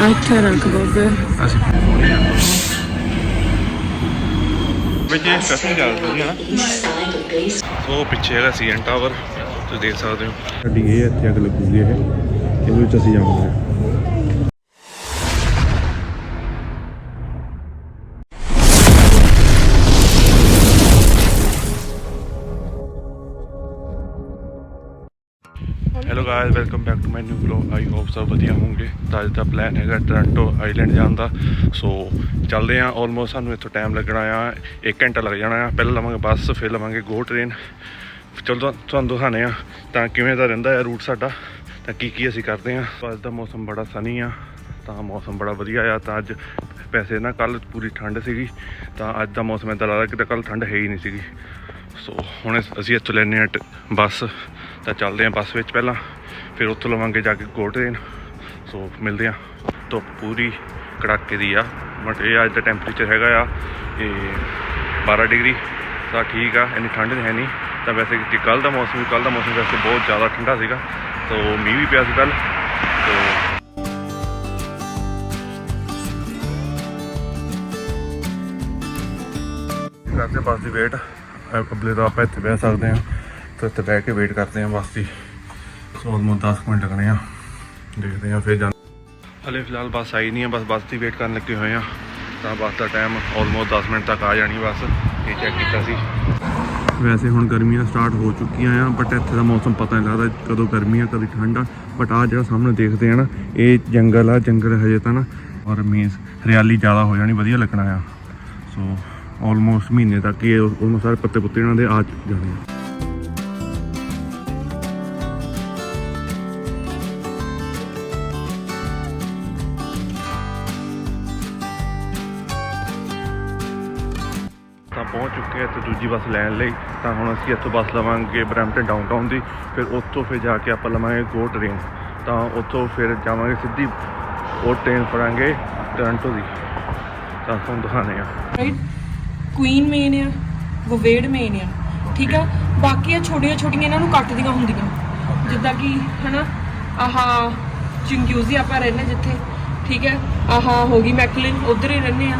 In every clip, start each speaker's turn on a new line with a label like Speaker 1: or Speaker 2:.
Speaker 1: ਇੱਥੇ ਰੱਖ ਬਾਬੇ
Speaker 2: ਅਸੀਂ ਵਿੱਚ ਇਹ ਸਟੇਸ਼ਨ ਚੱਲਦੀ ਹੈ ਨਾ ਸੋ ਪਿੱਛੇ ਹੈਗਾ ਸੀਐਨ ਟਾਵਰ ਤੁਸੀਂ ਦੇਖ ਸਕਦੇ ਹੋ ਸਾਡੀ ਇਹ ਇੱਥੇ ਅੱਗ ਲੱਗੂਗੀ ਇਹ ਇਹਦੇ ਵਿੱਚ ਅਸੀਂ ਜਾਵਾਂਗੇ guys welcome back to my new vlog I hope ਸਭ ਵਧੀਆ ਹੋਵੋਗੇ ਤਾਂ ਅੱਜ ਦਾ ਪਲਾਨ ਹੈਗਾ ਟੋਰਾਂਟੋ ਆਈਲੈਂਡ ਜਾਣ ਦਾ ਸੋ ਚੱਲਦੇ ਆ ਆਲਮੋਸਟ ਸਾਨੂੰ ਇੱਥੋਂ ਟਾਈਮ ਲੱਗਣਾ ਆ 1 ਘੰਟਾ ਲੱਗ ਜਾਣਾ ਆ ਪਹਿਲਾਂ ਲਵਾਂਗੇ ਬੱਸ ਫਿਰ ਲਵਾਂਗੇ ਗੋ ਟ੍ਰੇਨ ਚਲੋ ਤੁਹਾਨੂੰ ਦਿਖਾਣੇ ਆ ਤਾਂ ਕਿਵੇਂ ਦਾ ਰਹਿੰਦਾ ਆ ਰੂਟ ਸਾਡਾ ਤਾਂ ਕੀ ਕੀ ਅਸੀਂ ਕਰਦੇ ਆ ਅੱਜ ਦਾ ਮੌਸਮ ਬੜਾ ਸਨੀ ਆ ਤਾਂ ਮੌਸਮ ਬੜਾ ਵਧੀਆ ਆ ਤਾਂ ਅੱਜ ਵੈਸੇ ਨਾ ਕੱਲ ਪੂਰੀ ਠੰਡ ਸੀਗੀ ਤਾਂ ਅੱਜ ਦਾ ਮੌਸਮ ਇਦਾਂ ਲੱਗਦਾ ਕਿ ਕੱਲ ਠੰਡ ਹੈ ਹੀ ਨਹੀਂ ਸੀਗੀ ਸੋ ਹੁਣ ਅਸੀਂ ਇੱਥੋਂ ਲੈਨੇ ਆ ਟ- ਬੱਸ ਤਾਂ ਚੱਲਦੇ ਆ ਬੱਸ ਵਿੱਚ ਪਹਿਲਾਂ ਫਿਰ ਉੱਥੋਂ ਲਵਾਂਗੇ ਜਾ ਕੇ ਗੋ ਟ੍ਰੇਨ ਸੋ ਮਿਲਦੇ ਆ ਧੁੱਪ ਪੂਰੀ ਕੜਾਕੇ ਦੀ ਆ। ਬਟ ਇਹ ਅੱਜ ਦਾ ਟੈਂਪਰੇਚਰ ਹੈਗਾ ਆ, ਇਹ 12 ਡਿਗਰੀ। ਤਾਂ ਠੀਕ ਆ, ਇੰਨੀ ਠੰਡ ਨਹੀਂ ਹੈ ਨਹੀਂ। ਤਾਂ ਵੈਸੇ ਕਿ ਕੱਲ ਦਾ ਮੌਸਮ ਕੱਲ ਦਾ ਮੌਸਮ ਵੈਸੇ ਬਹੁਤ ਜ਼ਿਆਦਾ ਠੰਡਾ ਸੀਗਾ। ਸੋ ਮੀਂਹ ਵੀ ਪਿਆ ਸੀ ਕੱਲ ਸੋ ਕਰਦੇ ਬੱਸ ਦੀ ਵੇਟ ਅਬਲੇ ਤਾਂ ਆਪਾਂ ਇੱਥੇ ਬਹਿ ਸਕਦੇ ਹਾਂ। ਤੇ ਇੱਥੇ ਬਹਿ ਕੇ ਵੇਟ ਕਰਦੇ ਹਾਂ ਬੱਸ ਦੀ। ਸੋ ਆਲਮੋਸਟ 10 ਮਿੰਟ ਲੱਗਣੇ ਆ। ਦੇਖਦੇ ਹਾਂ ਫਿਰ ਜਾਂ ਹਲੇ ਫਿਲਹਾਲ ਬੱਸ ਆਈ ਨਹੀਂ ਹੈ ਬਸ ਬੱਸ ਦੀ ਵੇਟ ਕਰਨ ਲੱਗੇ ਹੋਏ ਆ। ਤਾਂ ਬੱਸ ਦਾ ਟਾਈਮ ਆਲਮੋਸਟ 10 ਮਿੰਟ ਤੱਕ ਆ ਜਾਣੀ ਬੱਸ। ਇਹ ਚੈੱਕ ਕੀਤਾ ਸੀ। ਵੈਸੇ ਹੁਣ ਗਰਮੀਆਂ ਸਟਾਰਟ ਹੋ ਚੁੱਕੀਆਂ ਆ ਬਟ ਇੱਥੇ ਦਾ ਮੌਸਮ ਪਤਾ ਨਹੀਂ ਲੱਗਦਾ ਕਦੋਂ ਗਰਮੀ ਆ ਕਦੋਂ ਠੰਡ ਆ। ਬਟ ਆ ਜਿਹੜਾ ਸਾਹਮਣੇ ਦੇਖਦੇ ਆ ਨਾ ਇਹ ਜੰਗਲ ਆ ਜੰਗਲ ਹਜੇ ਤਾਂ ਨਾ। ਔਰ ਮੀਨਸ ਹਰਿਆਲੀ ਜ਼ਿਆਦਾ ਹੋ ਜਾਣੀ ਵਧੀਆ ਲੱਗਣਾ ਆ। ਸੋ ਆਲਮੋਸਟ ਮਹੀਨੇ ਤੱਕ ਇਹ ਆਲਮੋਸਟ ਸਾਰੇ ਪੱਤੇ ਪੁੱਤੇ ਇਹਨਾਂ ਦੇ ਆ ਜਾਣੇ ਆ। ਪਹੁੰਚ ਚੁੱਕੇ ਹਾਂ ਇੱਥੇ ਦੂਜੀ ਬੱਸ ਲੈਣ ਲਈ, ਤਾਂ ਹੁਣ ਅਸੀਂ ਇੱਥੋਂ ਬੱਸ ਲਵਾਂਗੇ ਬਰੈਂਪਟਨ ਡਾਊਨਟਾਊਨ ਦੀ, ਫਿਰ ਉੱਥੋਂ ਫਿਰ ਜਾ ਕੇ ਆਪਾਂ ਲਵਾਂਗੇ ਗੋ ਟ੍ਰੇਨ ਤਾਂ ਉੱਥੋਂ ਫਿਰ ਜਾਵਾਂਗੇ ਸਿੱਧੀ ਉਹ ਟ੍ਰੇਨ ਫੜਾਂਗੇ ਟੋਰਾਂਟੋ ਦੀ। ਤਾਂ ਤੁਹਾਨੂੰ ਦਿਖਾਣੇ ਆ
Speaker 1: ਰਾਈਟ ਕੁਈਨ ਮੇਨ ਆ ਵਵੇੜ ਮੇਨ ਆ, ਠੀਕ ਆ? ਬਾਕੀ ਆ ਛੋਟੀਆਂ ਛੋਟੀਆਂ ਇਹਨਾਂ ਨੂੰ ਕੱਟਦੀਆਂ ਹੁੰਦੀਆਂ। ਜਿੱਦਾਂ ਕਿ, ਹਨਾ, ਆਹਾ ਚਿੰਗਿਊਜ਼ੀ ਆਪਾਂ ਰਹਿੰਦੇ ਜਿੱਥੇ, ਠੀਕ ਹੈ ਆਹਾ, ਹੋ ਗਈ ਮੈਕਲਿਨ ਉਧਰ ਹੀ ਰਹਿੰਦੇ ਆ।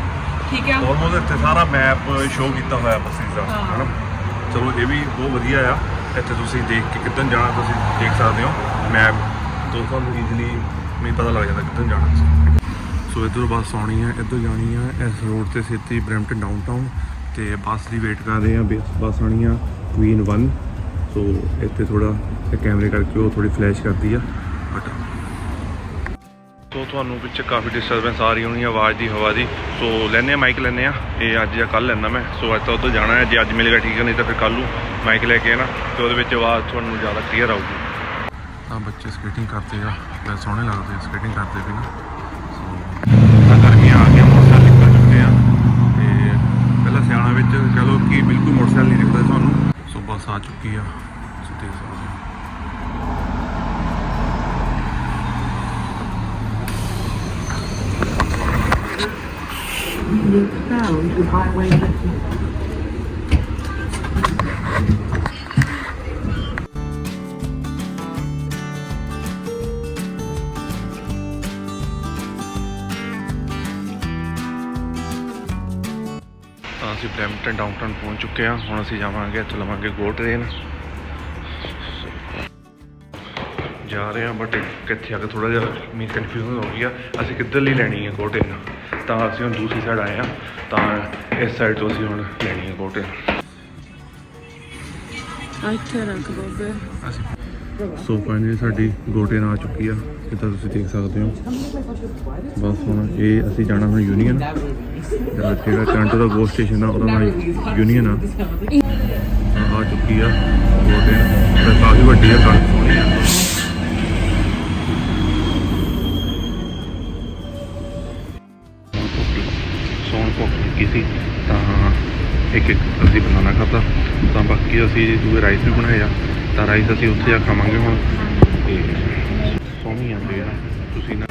Speaker 1: ਠੀਕ ਆ।
Speaker 2: ਆਲਮੋਸਟ ਇੱਥੇ ਸਾਰਾ ਮੈਪ ਸ਼ੋਅ ਕੀਤਾ ਹੋਇਆ ਬੱਸਿਸ ਦਾ
Speaker 1: ਹਾਂ।
Speaker 2: ਹਨਾ? ਚਲੋ ਇਹ ਵੀ ਬਹੁਤ ਵਧੀਆ ਆ। ਇੱਥੇ ਤੁਸੀਂ ਦੇਖ ਕੇ ਕਿੱਦਣ ਜਾਣਾ ਤੁਸੀਂ ਦੇਖ ਸਕਦੇ ਹੋ ਮੈਪ ਤੋਂ ਤੁਹਾਨੂੰ ਈਜ਼ੀਲੀ ਮੈਨੂੰ ਪਤਾ ਲੱਗ ਜਾਂਦਾ ਕਿੱਦਣ ਜਾਣਾ ਤੁਸੀਂ। ਸੋ ਇੱਧਰੋਂ ਬੱਸ ਆਉਣੀ ਆ ਇੱਧਰ ਜਾਣੀ ਆ ਇਸ ਰੋਡ ਤੇ ਸਿੱਧੀ ਬਰੈਂਪਟਨ ਡਾਊਨਟਾਊਨ ਤੇ ਬੱਸ ਦੀ ਵੇਟ ਕਰ ਰਹੇ ਆ ਬੱਸ ਬੱਸ ਆਉਣੀ ਆ ਕੁਈਨ 1 ਸੋ ਇੱਥੇ ਥੋੜਾ ਕੈਮਰੇ ਕਰਕੇ ਉਹ ਥੋੜੀ ਫਲੈਸ਼ ਕਰਦੀ ਆ। ਬਟ ਤੁਹਾਨੂੰ ਪਿੱਛੇ ਕਾਫੀ ਡਿਸਟਰਬੈਂਸ ਆ ਰਹੀ ਹੋਣੀ ਆਵਾਜ਼ ਦੀ, ਹਵਾ ਦੀ। ਸੋ ਲੈਨੇ ਆ ਮਾਈਕ ਲੈਨੇ ਆ ਇਹ ਅੱਜ ਜਾਂ ਕੱਲ ਲੈਣਾ ਮੈਂ। ਸੋ ਅੱਜ ਤਾਂ ਉੱਧਰ ਜਾਣਾ ਹੈ। ਜੇ ਅੱਜ ਮਿਲੇਗਾ, ਠੀਕ ਹੈ, ਨਹੀਂ ਤਾਂ ਫਿਰ ਕੱਲ ਨੂੰ ਮਾਈਕ ਲੈ ਕੇ ਨਾ ਤੇ ਉਹਦੇ ਵਿੱਚ ਆਵਾਜ਼ ਤੁਹਾਨੂੰ ਜ਼ਿਆਦਾ ਕਲੀਅਰ ਆਊਗੀ। ਤਾਂ ਬੱਚੇ ਸਕੇਟਿੰਗ ਕਰਦੇ ਆ। ਬੜੇ ਸੋਹਣੇ ਲੱਗਦੇ ਆ ਸਕੇਟਿੰਗ ਕਰਦੇ ਵੀ ਨਾ। ਸੋ ਤਾਂ ਗਰਮੀਆਂ ਆ ਗਈਆਂ ਮੋਟਰਸਾਈਕਲ ਨਿਕਲ ਚੁੱਕੇ ਆ। ਤੇ ਪਹਿਲਾਂ ਸਿਆਣਾ ਵਿੱਚ ਚਲੋ ਕਿ ਬਿਲਕੁਲ ਮੋਟਰਸਾਈਕਲ ਨਹੀਂ ਦਿਖਦਾ ਤੁਹਾਨੂੰ ਸੋ ਬੱਸ ਆ ਚੁੱਕੀ ਆ। ਸੋ। ਦੇਖ ਸਕਦੇ ਹੋ
Speaker 3: found to Highway 50.
Speaker 2: ਤਾਂ ਅਸੀਂ ਬਰੈਂਪਟਨ ਡਾਊਨਟਾਊਨ ਪਹੁੰਚ ਚੁੱਕੇ ਹਾਂ। ਹੁਣ ਅਸੀਂ ਜਾਵਾਂਗੇ, ਇੱਥੋਂ ਲਵਾਂਗੇ ਗੋ ਟ੍ਰੇਨ ਜਾ ਰਹੇ ਹਾਂ ਬਟ ਕਿੱਥੇ ਆ ਕੇ ਥੋੜਾ ਜਿਹਾ ਮੀ ਕਨਫਿਊਜ਼ਨ ਹੋ ਗਈ ਆ। ਅਸੀਂ ਕਿੱਧਰ ਲਈ ਲੈਣੀ ਹੈ ਗੋ ਟ੍ਰੇਨ ਤਾਂ ਅਸੀਂ ਹੁਣ ਦੂਸਰੀ ਸਾਈਡ ਆਏ ਆ ਤਾਂ ਇਸ ਸਾਈਡ ਤੋਂ ਅਸੀਂ ਹੁਣ ਲੈਣੀ ਹੈ ਟ੍ਰੇਨ
Speaker 1: ਇੱਥੇ ਰੱਖ ਬਾਬੇ
Speaker 2: ਸੋ ਫਾਈਨਲੀ ਸਾਡੀ ਗੋ ਟ੍ਰੇਨ ਆ ਚੁੱਕੀ ਆ ਜਿੱਦਾਂ ਤੁਸੀਂ ਦੇਖ ਸਕਦੇ ਹੋ? ਬਸ ਹੁਣ ਇਹ ਅਸੀਂ ਜਾਣਾ ਹੁਣ ਯੂਨੀਅਨ ਜਿਹੜਾ ਟੋਰਾਂਟੋ ਦਾ ਗੋ ਸਟੇਸ਼ਨ ਆ ਉਹਦਾ ਨਾਮ ਯੂਨੀਅਨ ਆ। ਆ ਚੁੱਕੀ ਆ ਗੋ ਟ੍ਰੇਨ ਤੇ ਕਾਫੀ ਵੱਡੀ ਆ ਅਸੀਂ ਦੂਏ ਰਾਈਸ ਵੀ ਬਣਾਏ ਆ ਤਾਂ ਰਾਈਸ ਅਸੀਂ ਉੱਥੇ ਜਾ ਖਾਵਾਂਗੇ ਹੁਣ। ਤੇ ਸੋਹਣੀ ਆ ਤੁਸੀਂ ਨਾ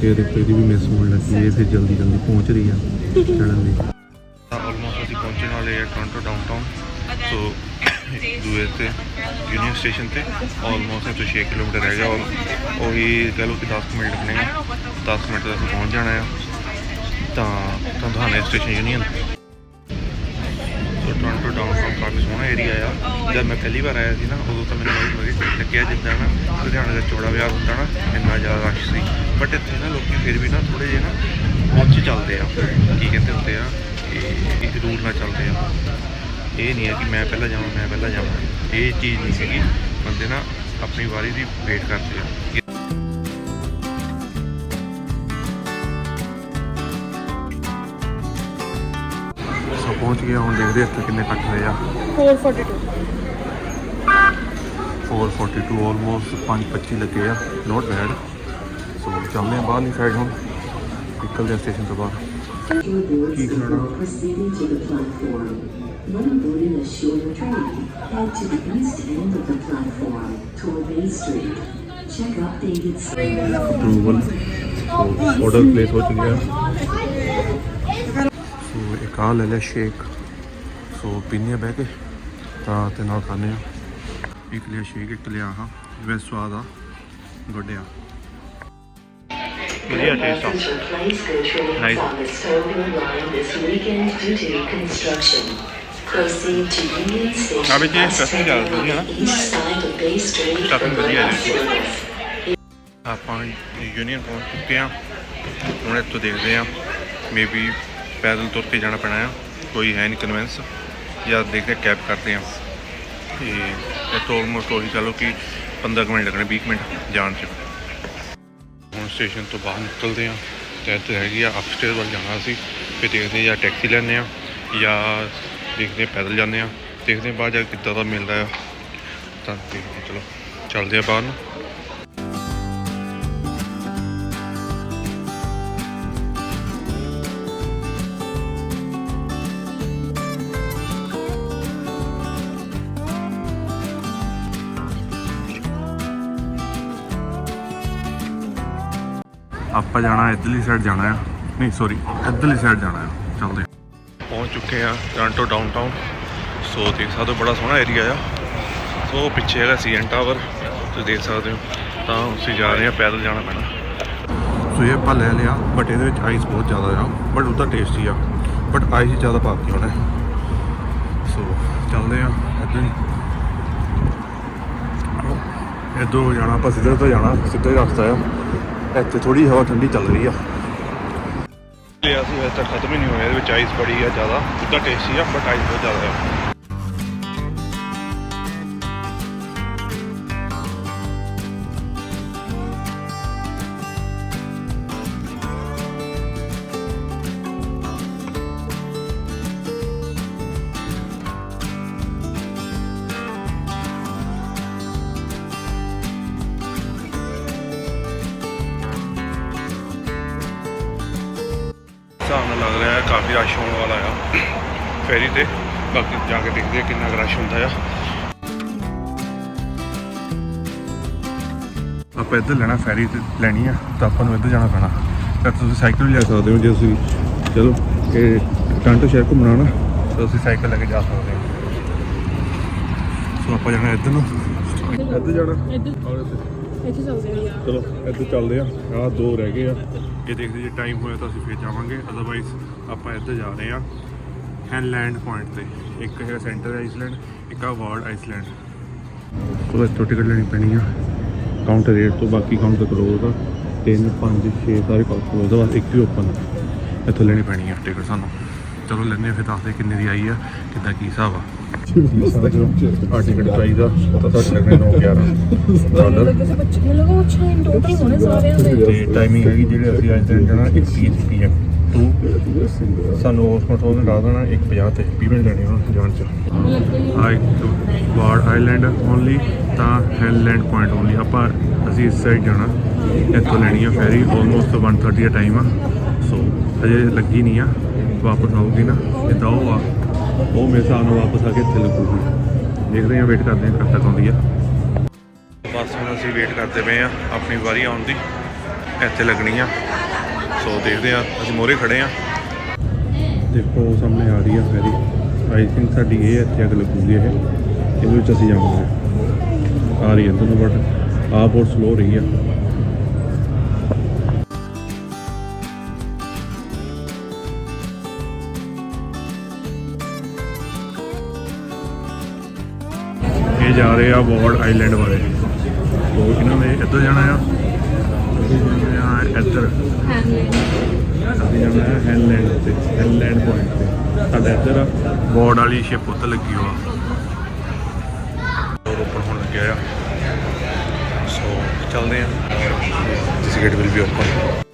Speaker 2: ਇਹਦੇ ਤੇ ਇਹਦੀ ਵੀ ਮਿਸ ਹੋਣ ਲੱਗੀ ਇਹ ਫਿਰ ਜਲਦੀ ਜਲਦੀ ਪਹੁੰਚ ਰਹੀ ਆ ਚੜਨ ਦੀ। ਪਹੁੰਚਣ ਵਾਲੇ ਆ ਟੋਰਾਂਟੋ ਡਾਊਨਟਾਊਨ ਸੋ ਦੂਏ ਤੇ ਯੂਨੀਅਨ ਸਟੇਸ਼ਨ ਤੇ। ਆਲਮੋਸਟ ਇੱਥੇ 6 ਕਿਲੋਮੀਟਰ ਰਹਿ ਗਿਆ ਔਰ ਉਹੀ ਕਹ ਲਓ ਕਿ 10 ਕੁ ਮਿੰਟ ਲੱਗਣੇ ਆ। 10 ਕੁ ਮਿੰਟ ਤੱਕ ਪਹੁੰਚ ਜਾਣਾ ਆ। ਤਾਂ ਤਾਂ ਤੁਹਾਨੂੰ station Union so Toronto downtown ਕਾਫੀ ਸੋਹਣਾ ਏਰੀਆ ਆ। ਜਦ ਮੈਂ ਪਹਿਲੀ ਵਾਰ ਆਇਆ ਸੀ ਨਾ ਉਦੋਂ ਤਾਂ ਮੈਨੂੰ ਬਹੁਤ ਵਧੀਆ ਲੱਗਿਆ ਜਿੱਦਾਂ ਨਾ ਲੁਧਿਆਣੇ ਦਾ ਚੌੜਾ ਬਾਜ਼ਾਰ ਹੁੰਦਾ ਨਾ ਇੰਨਾ ਜ਼ਿਆਦਾ ਰਸ਼ ਸੀ। ਬਟ ਇੱਥੇ ਨਾ ਲੋਕੀ ਫਿਰ ਵੀ ਨਾ ਥੋੜੇ ਜਿਹੇ ਨਾ ਪਹੁੰਚ ਚੱਲਦੇ ਆ। ਕੀ ਕਹਿੰਦੇ ਹੁੰਦੇ ਆ? ਇੱਕ ਰੂਲ ਨਾਲ ਚੱਲਦੇ ਆ। ਇਹ ਨਹੀਂ ਹੈ ਕਿ ਮੈਂ ਪਹਿਲਾਂ ਜਾਵਾਂ ਮੈਂ ਪਹਿਲਾਂ ਜਾਵਾਂ। ਇਹ ਚੀਜ਼ ਨਹੀਂ ਹੈਗੀ ਬੰਦੇ ਨਾ ਆਪਣੀ ਵਾਰੀ ਦੀ ਵੇਟ ਕਰਦੇ ਆ। ਸੋ ਪਹੁੰਚ ਗਿਆ ਹੁਣ ਦੇਖਦੇ ਇੱਥੇ ਕਿੰਨੇ ਕੱਟ ਹੋਏ ਆ।
Speaker 1: 442
Speaker 2: 442 ਆਲਮੋਸਟ 525 ਲੱਗੇ ਆ। ਨੋਟ ਬੈਡ ਸੋ ਚੱਲਦੇ ਆ ਬਾਹਰਲੀ ਸਾਈਡ ਹੁਣ। ਨਿਕਲਦੇ ਆ ਸਟੇਸ਼ਨ ਤੋਂ ਬਾਹਰ।
Speaker 3: Your board
Speaker 2: Keep it
Speaker 3: before
Speaker 2: up.
Speaker 3: proceeding to the platform. When boarding a shorter train, head to the east end of the platform toward Bay Street. Check updated
Speaker 2: approval so order place ਹੋ ਚੁੱਕਿਆ ਸੋ ਇੱਕ ਆ ਲੈ ਲਿਆ shake ਸੋ ਪੀਨੇ ਬਹਿ ਕੇ ਤਾਂ ਤੇ ਨਾਲ ਖਾਣੇ ਆ ਇੱਕ ਲਿਆ ਸ਼ੇਕ ਇੱਕ ਲਿਆ ਆਹ ਵੈਸ ਸਵਾਦ ਆ ਗੁੱਡ ਆ ਵਧੀਆ ਟੇਸਟ ਆ ਨਾਈਸ ਆ ਵੀ
Speaker 3: ਜੀ
Speaker 2: ਸਟਫਿੰਗ ਜ਼ਿਆਦਾ ਵਧੀਆ ਨਾ
Speaker 3: ਸਟਫਿੰਗ
Speaker 2: ਵਧੀਆ ਜੀ ਆਪਾਂ ਯੂਨੀਅਨ ਪਹੁੰਚ ਚੁੱਕੇ ਆ ਹੁਣ ਇੱਥੋਂ ਦੇਖਦੇ ਆ ਮੇਬੀ ਪੈਦਲ ਤੁਰ ਕੇ ਜਾਣਾ ਪੈਣਾ ਆ ਕੋਈ ਹੈ ਨਹੀਂ ਕਨਵੈਂਸ ਜਾਂ ਦੇਖਦੇ ਕੈਬ ਕਰਦੇ ਆ ਤੇ ਇਹ ਤੋਂ ਆਲਮੋਸਟ ਉਹੀ ਚਲੋ ਕਿ 15 ਮਿੰਟ ਲੱਗਣੇ 20 ਮਿੰਟ ਜਾਣ ਚ ਹੁਣ ਸਟੇਸ਼ਨ ਤੋਂ ਬਾਹਰ ਨਿਕਲਦੇ ਆ ਤੇ ਇੱਥੇ ਹੈਗੀ ਆ ਅਪਸਟੇਅਰ ਵੱਲ ਜਾਣਾ ਸੀ ਫਿਰ ਦੇਖਦੇ ਆ ਜਾਂ ਟੈਕਸੀ ਲੈਂਦੇ ਆ ਜਾਂ ਦੇਖਦੇ ਆ ਪੈਦਲ ਜਾਂਦੇ ਆ ਦੇਖਦੇ ਆ ਬਾਅਦ ਜਾ ਕਿੱਦਾਂ ਦਾ ਮਿਲਦਾ ਆ। ਤਾਂ ਦੇਖਦੇ ਚਲੋ। ਚੱਲਦੇ ਆ ਬਾਹਰ ਨੂੰ। ਆਪਾਂ ਜਾਣਾ ਇਧਰਲੀ ਸਾਈਡ ਜਾਣਾ ਆ। ਨਹੀਂ ਸੌਰੀ ਇਧਰਲੀ ਸਾਈਡ ਜਾਣਾ ਆ। ਚੱਲਦੇ ਪਹੁੰਚ ਚੁੱਕੇ ਆ ਟੋਰਾਂਟੋ ਡਾਊਨਟਾਊਨ ਸੋ ਦੇਖ ਸਕਦੇ ਹੋ ਬੜਾ ਸੋਹਣਾ ਏਰੀਆ ਆ। ਸੋ ਪਿੱਛੇ ਹੈਗਾ ਸੀਐਨ ਟਾਵਰ ਤੁਸੀਂ ਦੇਖ ਸਕਦੇ ਹੋ। ਤਾਂ ਅਸੀਂ ਜਾ ਰਹੇ ਆ ਪੈਦਲ ਜਾਣਾ ਪੈਣਾ। ਸੋ ਇਹ ਆਪਾਂ ਲੈ ਲਿਆ ਬਟ ਇਹਦੇ ਵਿੱਚ ਆਈਸ ਬਹੁਤ ਜ਼ਿਆਦਾ ਆ। ਬਟ ਉਹਦਾ ਟੇਸਟੀ ਆ। ਬਟ ਆਈਸ ਜ਼ਿਆਦਾ ਪਾਤੀ ਉਹਨੇ। ਸੋ ਚੱਲਦੇ ਆ ਇੱਧਰ ਹੀ। ਇੱਧਰੋਂ ਜਾਣਾ ਆਪਾਂ ਸਿੱਧੇ ਤੋਂ ਜਾਣਾ ਸਿੱਧਾ ਹੀ ਰਸਤਾ ਆ। ਇੱਥੇ ਥੋੜੀ ਹਵਾ ਠੰਡੀ ਚੱਲ ਰਹੀ ਆ। ਲਿਆ ਸੀ, ਹਜੇ ਤੱਕ ਖਤਮ ਹੀ ਨਹੀਂ ਹੋਇਆ, ਇਹਦੇ ਵਿੱਚ ਆਈਸ ਬੜੀ ਆ ਜ਼ਿਆਦਾ ਉਹਦਾ ਟੇਸਟੀ ਆ ਬਟ ਆਈਸ ਬਹੁਤ ਜ਼ਿਆਦਾ ਆ। ਹਿਸਾਬ ਨਾਲ ਲੱਗ ਰਿਹਾ ਹੈ ਕਾਫੀ ਰਸ਼ ਹੋਣ ਵਾਲਾ ਆ। ਫੈਰੀ ਤੇ ਬਾਕੀ ਜਾ ਕੇ ਦੇਖਦੇ ਆ ਕਿੰਨਾ ਰਸ਼ ਹੁੰਦਾ ਆ। ਆਪਾਂ ਇੱਧਰ ਲੈਣਾ ਫੈਰੀ ਤੇ ਲੈਣੀ ਆ ਤਾਂ ਆਪਾਂ ਨੂੰ ਇੱਧਰ ਜਾਣਾ ਪੈਣਾ। ਤਾਂ ਤੁਸੀਂ ਸਾਈਕਲ ਵੀ ਲੈ ਸਕਦੇ ਹੋ ਜੇ ਤੁਸੀਂ ਚਲੋ ਇਹ ਟਾਂਟੋ ਸ਼ਹਿਰ ਘੁੰਮਣਾ ਨਾ ਤਾਂ ਤੁਸੀਂ ਸਾਈਕਲ ਲੈ ਕੇ ਜਾ ਸਕਦੇ ਹੋ। ਸੋ ਆਪਾਂ ਜਾਣਾ ਇੱਧਰ ਨੂੰ। ਇੱਧਰ ਜਾਣਾ। ਇੱਧਰ
Speaker 1: ਇੱਥੇ। ਚੱਲਦੇ ਆ। ਯਾਰ
Speaker 2: ਚਲੋ ਇੱਧਰ ਚੱਲਦੇ ਆ। ਆਹ ਦੋ ਰਹਿ ਗਏ ਆ। ਇਹ ਦੇਖਦੇ ਜੇ ਟਾਈਮ ਹੋਇਆ ਤਾਂ ਅਸੀਂ ਫੇਰ ਜਾਵਾਂਗੇ। ਅਦਰਵਾਈਜ਼ ਆਪਾਂ ਇੱਧਰ ਜਾ ਰਹੇ ਆ ਹੈਨਲੈਂਡ ਪੁਆਇੰਟ ਤੇ। ਇੱਕ ਹੈਗਾ ਸੈਂਟਰ ਆਈਸਲੈਂਡ ਇੱਕ ਆ ਵਾਰਡ ਆਈਸਲੈਂਡ ਸੋ ਇੱਥੋਂ ਟਿਕਟ ਲੈਣੀ ਪੈਣੀ ਆ। ਕਾਊਂਟਰ ਰੇਟ ਤੋਂ ਬਾਕੀ ਕਾਊਂਟਰ ਕਲੋਜ਼ ਆ 3 5 6 ਸਾਰੇ ਕਾਊਂਟਰ ਕਲੋਜ਼ ਆ ਬਸ ਇੱਕ ਹੀ ਓਪਨ ਆ। ਇੱਥੋਂ ਲੈਣੀ ਪੈਣੀ ਆ ਟਿਕਟ ਸਾਨੂੰ। ਚਲੋ ਲੈਣੇ ਫਿਰ ਦੱਸਦੇ ਕਿੰਨੇ ਦੀ ਆਈ ਆ, ਕਿੱਦਾਂ ਕੀ ਹਿਸਾਬ ਆ। ਆ ਟਿਕਟ ਚਾਹੀਦਾ। ਤਾਂ ਤੁਹਾਡੇ ਲੱਗਣੇ 9 11 ਡਾਲਰ।
Speaker 1: ਕਿਸੇ ਬੱਚੇ
Speaker 2: ਤੇ ਟਾਈਮਿੰਗ ਹੈਗੀ ਜਿਹੜੇ ਅਸੀਂ ਅੱਜ ਦਿਨ ਜਾਣਾ 1:30 ਪੀਐਮ ਟੂ ਸਾਨੂੰ ਉਸ ਕੋਲ ਤੋਂ ਦੱਸ ਦੇਣਾ 1:50 ਤੇ ਮਿੰਟ ਲੈਣੇ ਉਹਨਾਂ ਜਾਣ ਚ। ਆਈ ਟੂ ਵਾਰਡ ਆਈਲੈਂਡ ਓਨਲੀ ਤਾਂ ਹੈਲੈਂਡ ਪੁਆਇੰਟ ਓਨਲੀ ਆਪਾਂ ਅਸੀਂ ਇਸ ਸਾਈਡ ਜਾਣਾ। ਇੱਥੋਂ ਲੈਣੀ ਆ ਫੈਰੀ ਆਲਮੋਸਟ 1:30 ਦਾ ਟਾਈਮ ਆ। ਸੋ ਹਜੇ ਲੱਗੀ ਨਹੀਂ ਆ। ਵਾਪਸ ਆਊਗੀ ਨਾ। ਜਿੱਦਾਂ ਉਹ ਆ। ਉਹ ਮੇਰੇ ਹਿਸਾਬ ਨਾਲ ਵਾਪਸ ਆ ਕੇ ਇੱਥੇ ਲੱਗੂਗੀ ਦੇਖਦੇ ਆ ਵੇਟ ਕਰਦੇ ਆ ਕਦ ਤੱਕ ਆਉਂਦੀ ਆ। ਬਸ ਹੁਣ ਅਸੀਂ ਵੇਟ ਕਰਦੇ ਪਏ ਆ ਆਪਣੀ ਵਾਰੀ ਆਉਣ ਦੀ। ਇੱਥੇ ਲੱਗਣੀ ਆ। ਸੋ ਦੇਖਦੇ ਆ ਅਸੀਂ ਮੋਰੇ ਖੜੇ ਆ ਦੇਖੋ ਸਾਹਮਣੇ ਆ ਰਹੀ ਆ ਫੈਰੀ ਆਈ ਥਿੰਕ ਸਾਡੀ ਇਹ ਇੱਥੇ ਅੱਗ ਲੱਗੂਗੀ ਇਹ। ਇਹਦੇ ਵਿੱਚ ਅਸੀਂ ਜਾਵਾਂਗੇ। ਆ ਰਹੀ ਹੈ ਤੁਹਾਨੂੰ ਬਟ ਆ ਬਹੁਤ ਸਲੋ ਰਹੀ ਆ। ਜਾ ਰਹੇ ਆ ਵਾਰਡ ਆਈਲੈਂਡ ਵਾਲੇ। ਤੋ ਇਹਨਾਂ ਨੇ ਇੱਧਰ ਜਾਣਾ ਆ। ਅਸੀਂ ਇੱਧਰ ਅਸੀਂ ਜਾਣਾ ਹੈ ਹੈਲੈਂਡ ਤੇ। ਹੈਲੈਂਡ ਪੁਆਇੰਟ ਤੇ। ਸਾਡਾ ਇੱਧਰ ਆ। ਵਾਰਡ ਵਾਲੀ ਸ਼ਿਪ ਉੱਤੇ ਲੱਗੀ ਹੋਆ। ਓਪਨ ਹੋਣ ਲੱਗਿਆ ਆ। ਸੋ ਚੱਲਦੇ ਆ। This gate will be open